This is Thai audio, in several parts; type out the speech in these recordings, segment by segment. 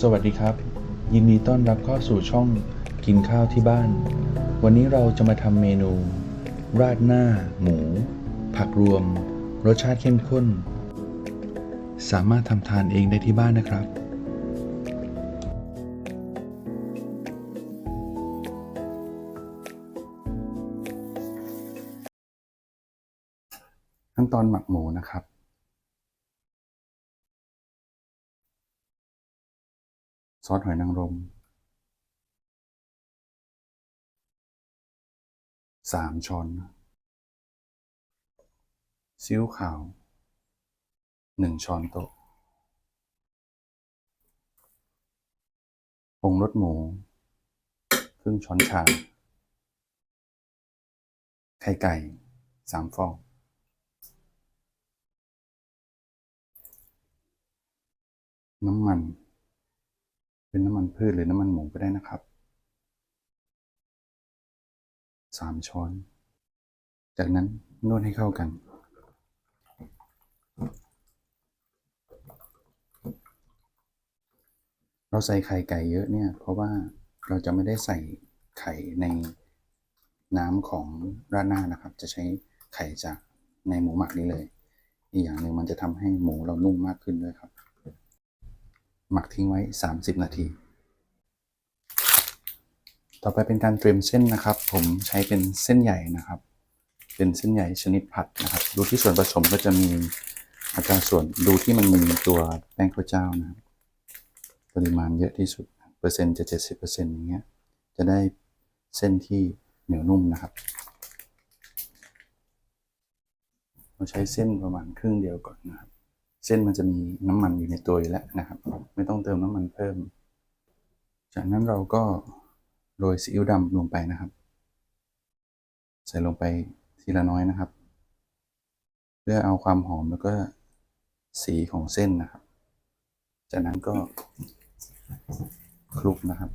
สวัสดีครับ ยินดีต้อนรับเข้าสู่ช่องกินข้าวที่บ้าน วันนี้เราจะมาทำเมนู ราดหน้า หมู ผักรวม รสชาติเข้มข้น สามารถทำทานเองได้ที่บ้านนะครับขั้นตอนหมักหมูนะครับ ซอสหอยนางรมสามช้อนซีอิ๊วขาวหนึ่งช้อนโต๊ะผงรสหมู ครึ่งช้อนชา ไข่ไก่สามฟอง น้ำมัน เป็นน้ำมันพืชหรือน้ำมันหมูก็ได้นะครับสามช้อน จากนั้นนวดให้เข้ากัน เราใส่ไข่ไก่เยอะเนี่ย เพราะว่าเราจะไม่ได้ใส่ไข่ในน้ำของราดหน้านะครับ จะใช้ไข่จากในหมูหมักนี้เลย อีกอย่างหนึ่งมันจะทำให้หมูเรานุ่มมากขึ้นด้วยครับ หมักทิ้งไว้ 30 นาที ต่อไปเป็นการเตรียมเส้นนะครับ ผมใช้เป็นเส้นใหญ่นะครับ เป็นเส้นใหญ่ชนิดผัดนะครับ ดูที่ส่วนผสมก็จะมีอัตราส่วนดูที่มันมีตัวแป้งข้าวเจ้านะครับปริมาณเยอะที่สุด เปอร์เซ็นต์จะ 70เปอร์เซ็นต์อย่างเงี้ย จะได้เส้นที่เหนียวนุ่มนะครับเราใช้เส้นประมาณครึ่งเดียวก่อนนะครับ เส้นมันจะมีน้ำมันอยู่ในตัวอยู่แล้วนะครับ ไม่ต้องเติมน้ำมันเพิ่ม จากนั้นเราก็โรยซีอิ๊วดำลงไปนะครับ ใส่ลงไปทีละน้อยนะครับ เพื่อเอาความหอมแล้วก็สีของเส้นนะครับ จากนั้นก็คลุกนะครับ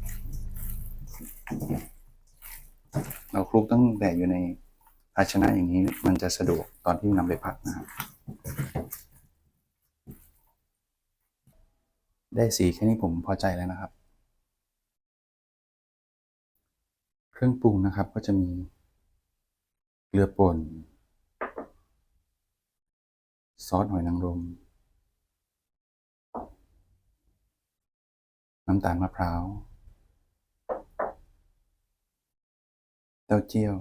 เราคลุกตั้งแต่อยู่ในภาชนะอย่างนี้มันจะสะดวกตอนที่นำไปผัดนะครับ ได้สีแค่นี้ผมพอใจแล้วนะครับ เครื่องปรุงนะครับก็จะมีเกลือป่น ซอสหอยนางรม น้ำตาลมะพร้าวเต้าเจี้ยว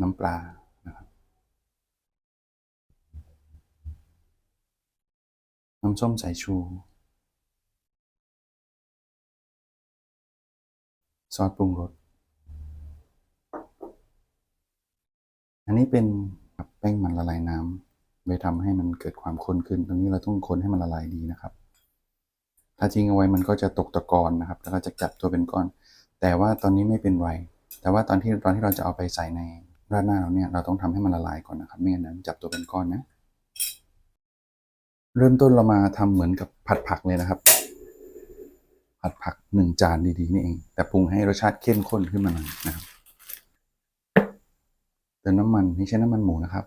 น้ำปลา น้ำส้มสายชู ซอสปรุงรส อันนี้เป็นแป้งมันละลายน้ำไปทำให้มันเกิดความข้นขึ้น ตรงนี้เราต้องคนให้มันละลายดีนะครับ ถ้าทิ้งเอาไว้มันก็จะตกตะกอนนะครับ แล้วก็จะจับตัวเป็นก้อน แต่ว่าตอนนี้ไม่เป็นไร แต่ว่าตอนที่ตอนที่เราจะเอาไปใส่ในราดหน้าเราเนี่ย เราต้องทำให้มันละลายก่อนนะครับ ไม่งั้นจับตัวเป็นก้อนนะ เริ่มต้นเรามาทำเหมือนกับผัดผักเลยนะครับ ผัดผักหนึ่งจานดีๆนี่เอง แต่ปรุงให้รสชาติเข้มข้นขึ้นมาหน่อยนะครับเติมน้ำมันนี่ใช้น้ำมันหมูนะครับ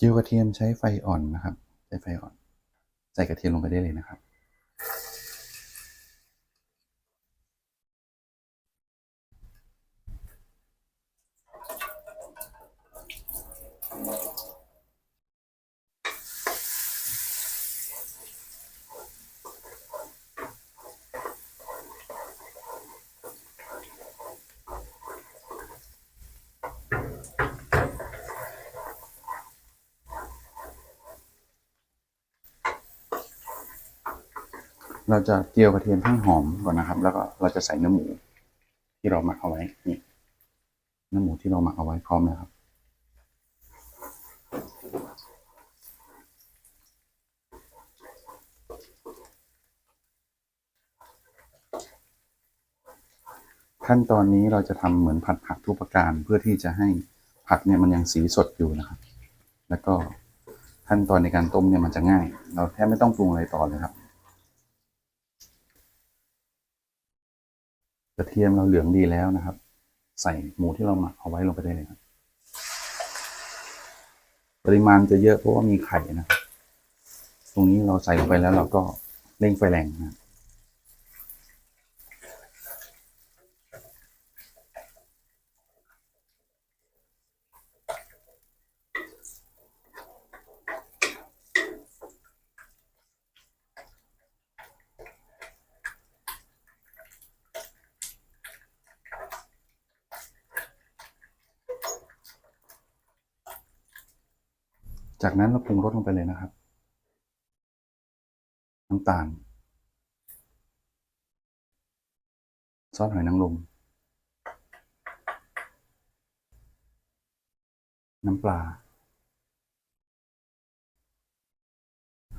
เจียวกระเทียมใช้ไฟอ่อนนะครับ ใช้ไฟอ่อน ใส่กระเทียมลงไปได้เลยนะครับ เราจะเจียวกระเทียมให้หอมก่อนนะครับ แล้วก็เราจะใส่เนื้อหมู ที่เราหมักเอาไว้นี่เนื้อหมูที่เราหมักเอาไว้พร้อมแล้วครับ ขั้นตอนนี้เราจะทำเหมือนผัดผักทุกประการเพื่อที่จะให้ผักเนี่ยมันยังสีสดอยู่นะครับ แล้วก็ขั้นตอนในการต้มเนี่ยมันจะง่าย เราแทบไม่ต้องปรุงอะไรต่อเลยครับ กระ เทียมเราเหลืองดีแล้วนะครับ ใส่หมูที่เราหมักเอาไว้ลงไปได้เลยครับ ปริมาณจะเยอะเพราะว่ามีไข่นะครับ ตรงนี้เราใส่ลงไปแล้วเราก็เร่งไฟแรงนะ จากนั้นเราปรุงรสลงไปเลยนะครับ น้ำตาล ซอสหอยนางรมน้ำปลา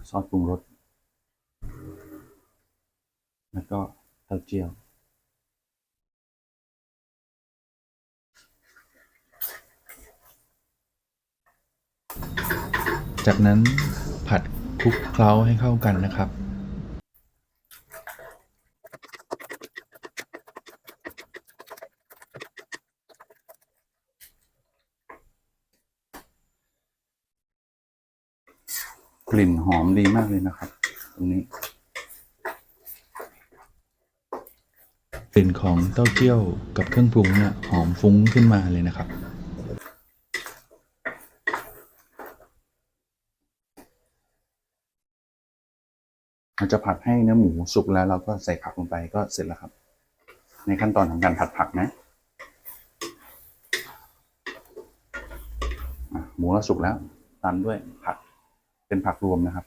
ซอสปรุงรส แล้วก็เต้าเจี้ยว จากนั้นผัดคลุกเคล้าให้เข้ากันนะครับ กลิ่นหอมดีมากเลยนะครับ ตรงนี้กลิ่นของเต้าเจี้ยวกับเครื่องปรุงเนี่ยหอมฟุ้งขึ้นมาเลยนะครับ เรา จะผัดให้เนื้อหมูสุกแล้วเราก็ใส่ผักลงไปก็เสร็จแล้วครับ ในขั้นตอนของการผัดผักนะหมูเราสุกแล้วตามด้วยผักเป็นผักรวมนะครับ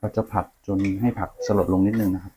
เราจะผัดจนให้ผักสลดลงนิดนึงนะครับ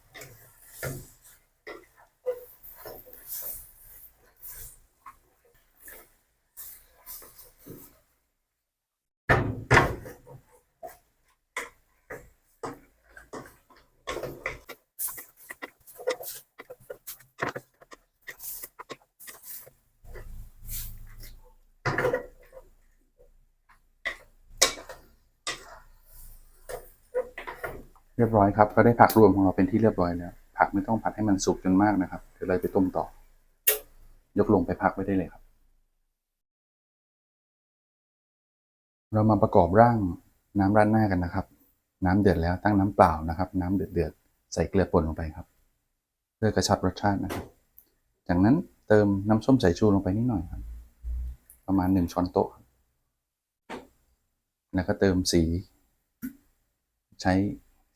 เรียบร้อยครับ ก็ได้ผักรวมของเราเป็นที่เรียบร้อยแล้ว ผักไม่ต้องผัดให้มันสุกจนมากนะครับ เดี๋ยวเราไปต้มต่อ ยกลงไปพักไว้ได้เลยครับ เรามาประกอบร่างน้ำราดหน้ากันนะครับ น้ำเดือดแล้วตั้งน้ำเปล่านะครับ น้ำเดือดเดือดๆใส่เกลือป่นลงไปครับ เพื่อกระชับรสชาตินะครับ จากนั้นเติมน้ำส้มสายชูลงไปนิดหน่อยครับ ประมาณหนึ่งช้อนโต๊ะ แล้วก็เติมสี ใช้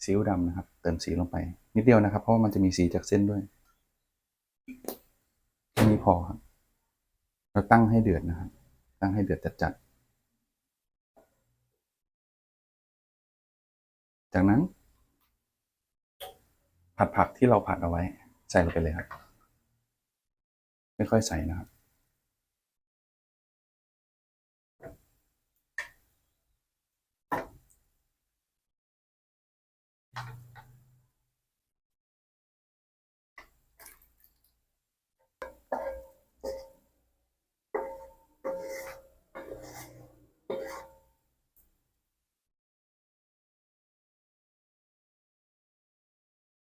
ซีอิ๊วดำนะครับ เติมสีลงไป นิดเดียวนะครับ เพราะว่ามันจะมีสีจากเส้นด้วยแค่นี้พอครับเราตั้งให้เดือดนะครับ ตั้งให้เดือดจัดๆจากนั้น ผัดผักที่เราผัดเอาไว้ ใส่ลงไปเลยครับ ไม่ค่อยใส่นะครับ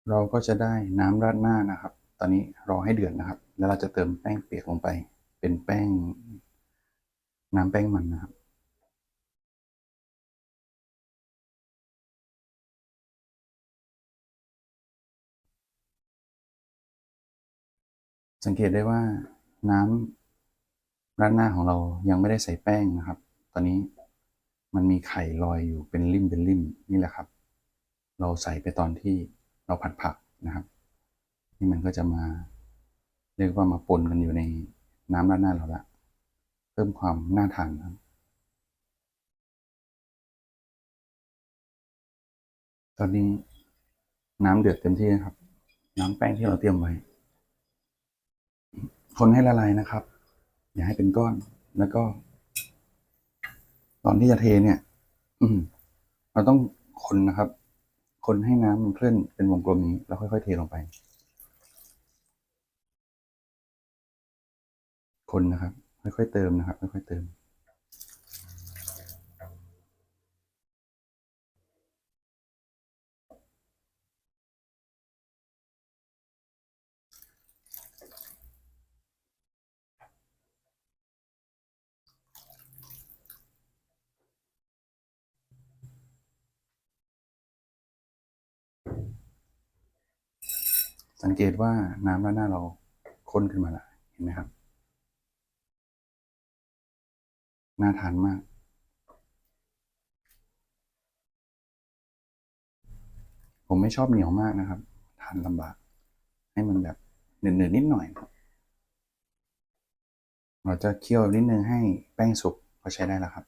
เราก็จะได้น้ำราดหน้านะครับ ตอนนี้รอให้เดือดนะครับ แล้วเราจะเติมแป้งเปียกลงไป เป็นแป้ง น้ำแป้งมันนะครับ สังเกตได้ว่าน้ำราดหน้าของเรายังไม่ได้ใส่แป้งนะครับ ตอนนี้มันมีไข่ลอยอยู่เป็นริ่มเป็นริ่มนี่แหละครับ เราใส่ไปตอนที่ เราผัดผักนะครับนี่มันก็จะมา เรียกว่ามาปนกันอยู่ในน้ำราดหน้าเราละเพิ่มความน่าทานครับตอนนี้น้ำเดือดเต็มที่นะครับ น้ำแป้งที่เราเตรียมไว้ คนให้ละลายนะครับ อย่าให้เป็นก้อนแล้วก็ ตอนที่จะเทเนี่ยเราต้องคนนะครับ คนให้น้ำมันเคลื่อนเป็นวงกลมนี้แล้วค่อย ๆ เทลงไป คนนะครับ ค่อยๆเติมนะครับ ค่อยๆเติม เกตว่าน้ำด้านหน้าเราข้นขึ้นมาแล้วเห็นไหมครับ น่าทานมาก ผมไม่ชอบเหนียวมากนะครับ ทานลำบาก ให้มันแบบเหนืดๆนิดหน่อย เราจะเคี่ยวนิดนึงให้แป้งสุกก็ใช้ได้แล้วครับ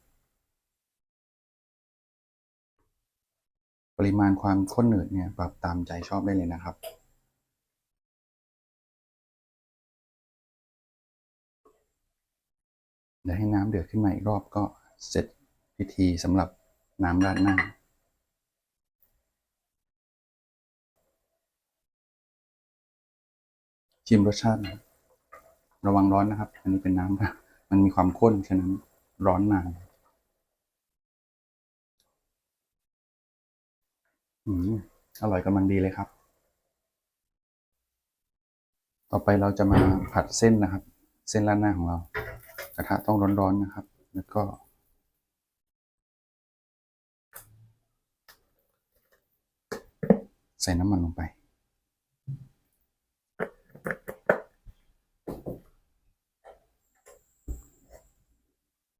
ปริมาณความข้นหนืดเนี่ยปรับตามใจชอบได้เลยนะครับ ดี๋ยวให้น้ำเดือดขึ้นมาอีกรอบก็เสร็จพิธีสำหรับน้ำราดหน้าชิมรสชาติ ระวังร้อนนะครับ อันนี้เป็นน้ำมันมีความข้นฉะนั้นร้อนนานอืมอร่อยกำลังดีเลยครับ ต่อไปเราจะมาผัดเส้นนะครับ เส้นราดหน้าของเรา กระทะต้องร้อนๆนะครับ แล้วก็ใส่น้ำมันลงไป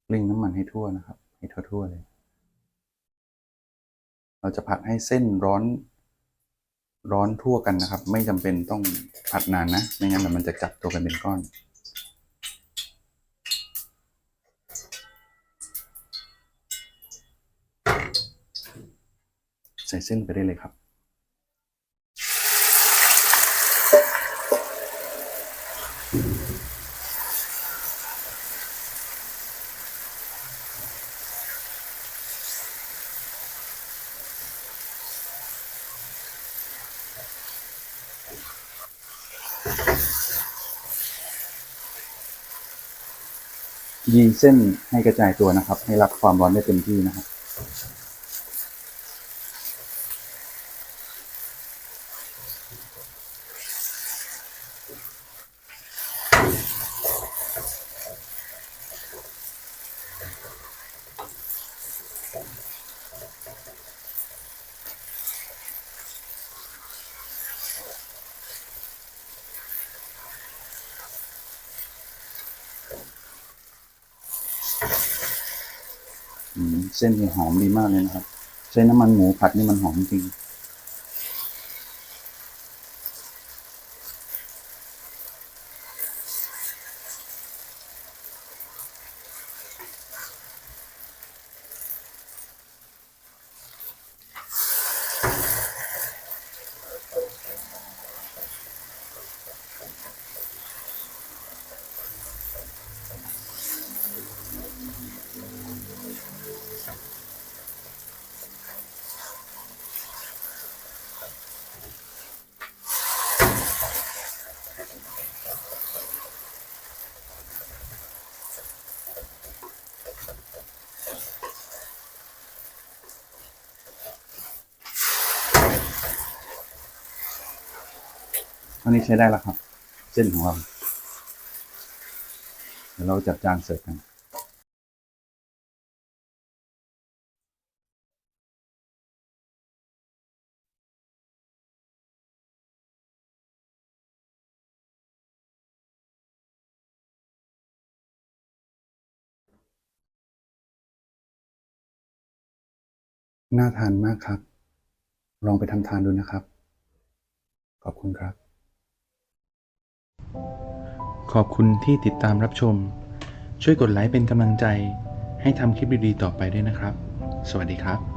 กลิ้งน้ำมันให้ทั่วนะครับ ให้ทั่วๆเลย เราจะผัดให้เส้นร้อนร้อนทั่วกันนะครับ ไม่จำเป็นต้องผัดนานนะ ไม่งั้นมันจะจับตัวกันเป็นก้อน ใส่เส้นไปได้เลยครับ ยีเส้นให้กระจายตัวนะครับ ให้รับความร้อนได้เต็มที่นะครับ อืม เส้นนี่หอมดีมากเลยนะครับ ใช้น้ำมันหมูผัดนี่มันหอมจริง อันนี้ใช้ได้แล้วครับ เส้นของเรา เดี๋ยวเราจัดจานเสิร์ฟกันน่าทานมากครับ ลองไปทำทานดูนะครับ ขอบคุณครับ ขอบคุณที่ติดตามรับชม ช่วยกดไลค์เป็นกำลังใจ ให้ทำคลิปดีๆต่อไปด้วยนะครับ สวัสดีครับ